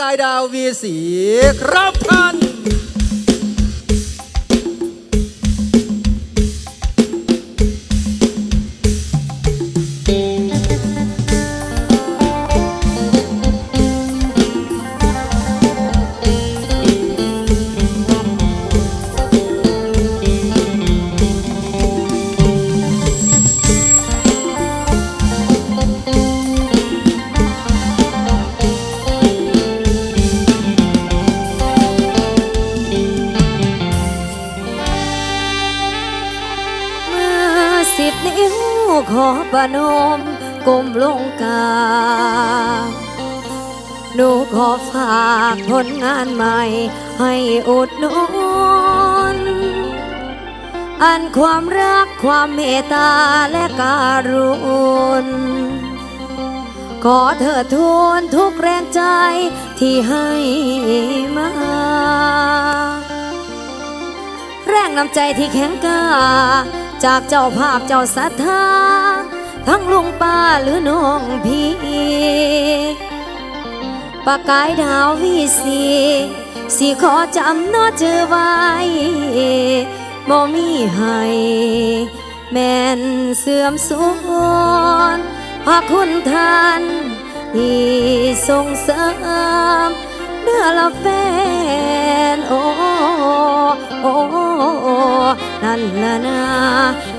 กายดาววีสีครับท่าน สิบนิ้วขอประนมก้มลงกาหนูขอฝากผลงานใหม่ ให้อุดหนุนอันความรักความเมตตาและการุณขอเธอทูลทุกแรงใจที่ให้มา แรงน้ำใจที่แข็งกล้า จากเจ้าภาพเจ้าศรัทธาทั้งลุงป้าหรือน้องพี่ปากกายดาววีสีสีขอจำนอเจอไว้บ่มีให้แม่นเสื่อมสูญพระคุณท่านที่ส่งเสริมเนื้อละแฟนโอ้โอ้นั่นละนาละ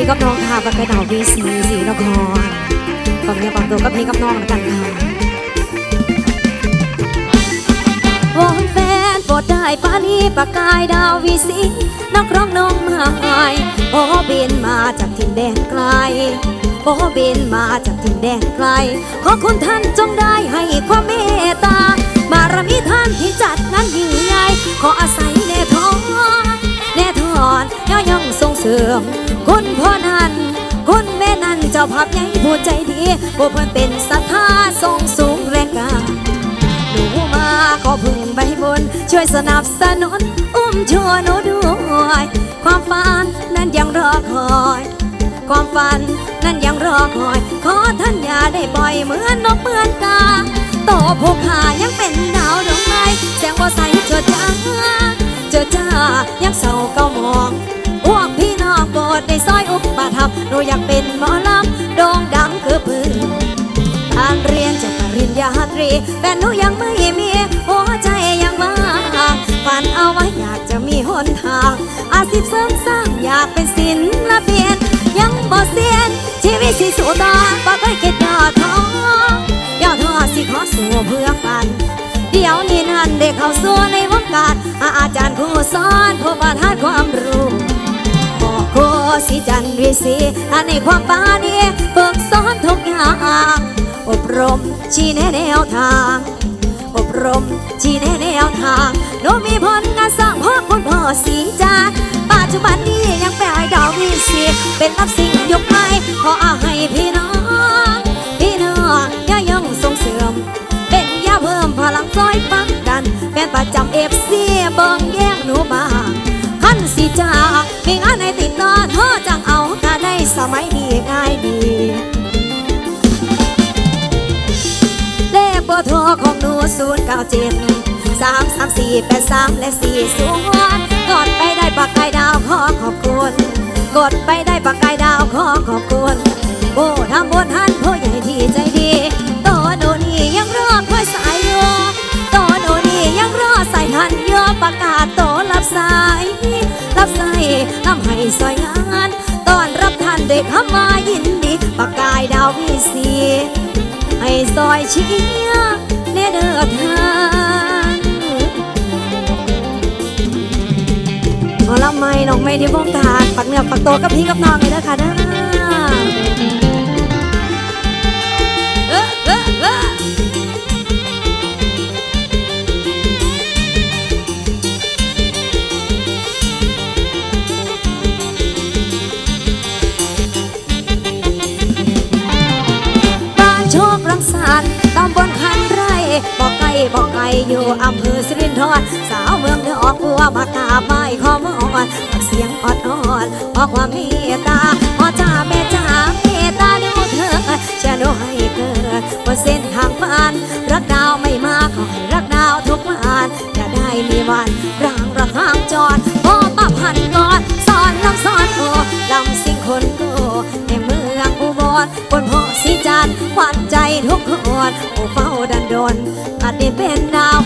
พี่กับน้องค่ะปากกาดาววีสีสีนครฟังเรียกฟังตัวกับพี่กับน้องแล้วกันค่ะวอนแฟนโปรดได้ปานี้ปากกายดาววีสีนักร้องน้องไม้โอ้บินมาจากถิ่นแดนไกลโอ้บินมาจากถิ่นแดนไกล ขอคุณท่านจงได้ให้ความเมตตา บารมีท่านที่จัดงานยิ่งใหญ่ขออาศัยแน่ทอนแน่ทอนย่อยังส่งเสริม คุณพ่อนันคุณแม่นันเจ้าภาพใหญ่ผู้ใจดีผู้เพิ่นเป็นศรัทธาทรงสูงแรงกล้าหนูมาขอพึ่งใบบน ช่วยสนับสนุน อุ้มชัวหนูด้วย ความฝันนั้นยังรอคอย ความฝันนั้นยังรอคอย ขอท่านอย่าได้ปล่อยเหมือนนกเหมือนกาโตผู้ขายัง ราตรีแต่หนูยังไม่มีหัวใจยังว่างฝันเอาไว้อยากจะมีหนทาง อาชีพเสริมสร้างอยากเป็นศิลปินยังบ่เสียน ชีวิตสิสู่ต่อบ่เคยคิดย่อท้อย่อท้อสิขอสู้เพื่อฝัน เดี๋ยวนี้นั่นเด็กเข้าสู่ในวงการอาอาจารย์ผู้สอนผู้ประทานความรู้ขอคสิจันทร์วิสีอันในความปานีฝึกสอนทุกอย่าง อบรมชี้แนะแนวทาง อบรมชี้แนะแนวทางโนมีผลงานสร้างพ่อคุณพ่อสีจาปัจจุบันนี้ยังเป็นไอดอลวิสีเป็นนับสิ่งยกไม้ขออาให้พี่น้อง พี่น้องอย่ายังส่งเสริม เป็นยาเพิ่มพลังซอยปักกันแฟนประจำเอฟซีเบิ่งแย่งหนูบาขันสิจ้ามีงานในติดต่อโทรจังเอากาได้สมัยนี้ง่ายดี โทรของหนูศูนย์เก้าเจ็ดสามสามสี่แปดสามและสี่ศูนย์กดไปได้ปากกายดาวขอขอบคุณ กดไปได้ปากกายดาวขอขอบคุณโอ้ทำบนท่านผู้ใหญ่ที่ใจดีตัวหนูนี่ยังรอคอยสายโยตัวหนูนี่ยังรอสายทันโยประกาศโตรับสาย รับสายทำให้สวยงานตอนรับท่านด้วยคำว่ายินดีปากกายดาวพี่สีให้ซอยชี้ ไม่น้องไม่ที่วงการปักเนื้อปักตัวกับพี่กับน้องเลยนะคะเด้อเออเออเออบ้านโชครังสรรค์ตำบลคันไร่บอกไกลบอกไกลอยู่อำเภอสิรินธร องเธอออกบัวมากราบไหว้ขอมอนเสียงออดอ่อนขอความเมตตาพ่อจ้าแม่จ้าเมตตาดูเธอจะดูให้เกิดบนเส้นทางบ้านรักดาวไม่มาขอให้รักดาวทุกวันจะได้มีวันร่างระทางจอดพ่อป้าพันก่อนสอนลำสอนโอลำสิ่งคนโกในเมืองอุบลบนพ่อสีจันทร์ขวัญใจทุกคนผู้เฝ้าดันดนอาจได้เป็นดาว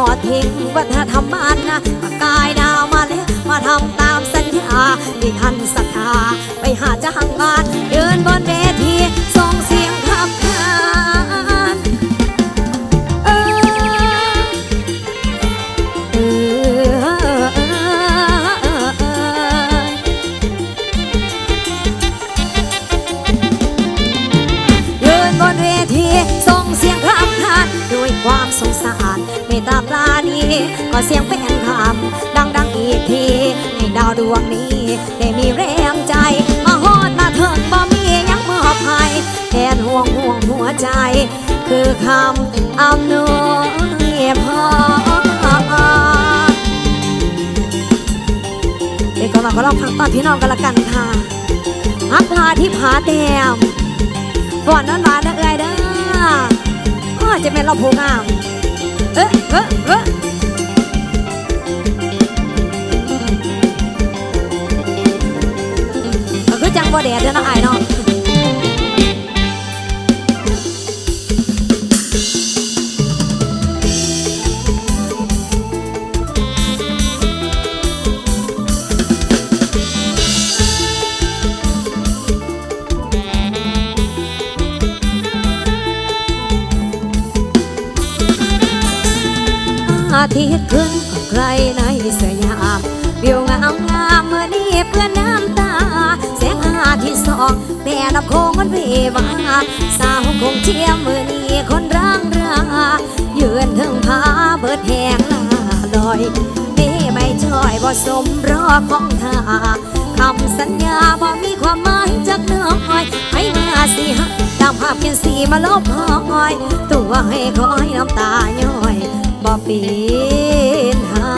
ดทอดทิ้งวัฒนธรรมบ้านนะมากายดาวมาแล้วมาทำตามสัญญาที่ท่านส ก็เสียงเป็นคำดังดังๆอีกที ให้ดาวดวงนี้ ได้มีแรงใจ มาฮอดมาเถึงบ่มียังมอบให้แทนห่วงห่วงหัวใจ คือคำอำนวยพรเด็กก็เราก็ลองฟังตอนพี่น้องกันละกันค่ะฮักพาที่ผาแดมก่อนนั้นหวานนะเอ้ยเด้ออ้อจะเป็นเราโพงาม เอ๊ะเอ๊ะเอ๊ะ บ่แดดเด้อนะอายเนาะอาทิตย์ขึ้นก็ไกลในสยามวิวงามงามเมื่อนี้เพื่อนน้ำตา แม่น้ำโคงมันเววาสาวคงเชียมเมื่อนี้คนร่างรายืนถึงผาเบิดแหงลาลอยนี่ไม่ช่อยบ่สมรอของทาคำสัญญาบ่มีความหมายจากน้อยให้มาสิฮะตามภาพเขียนสีมาลบหอย ตัวให้คอยน้ำตาย้อยบ่ปีนหา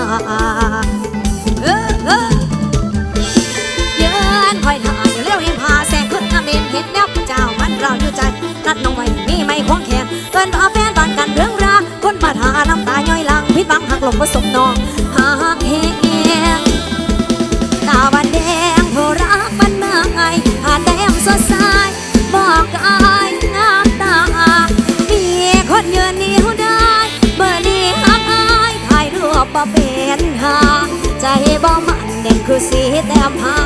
หลงผสมนองหักแหงตาวันแดงผู้รักมันมาไงผ่านแดงสดใสบอกกายน้ำตา มีคนเยืนนิ้วได้ เบอร์นี้หักอายถ่ายรูปบ่เป็นหา ใจบ่มันเด่นคือสีแต้มผา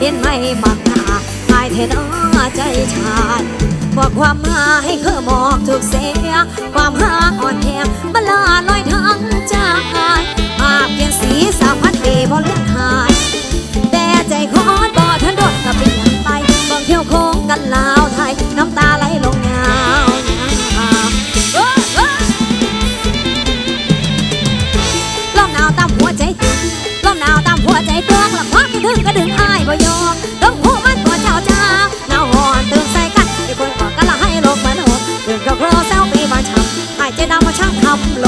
เห็นไหมบักหน้าถ่ายเทนอใจชาดว่าความหมายคือหมอกถูกเสีย ความหาอ่อนแหงบลาลำ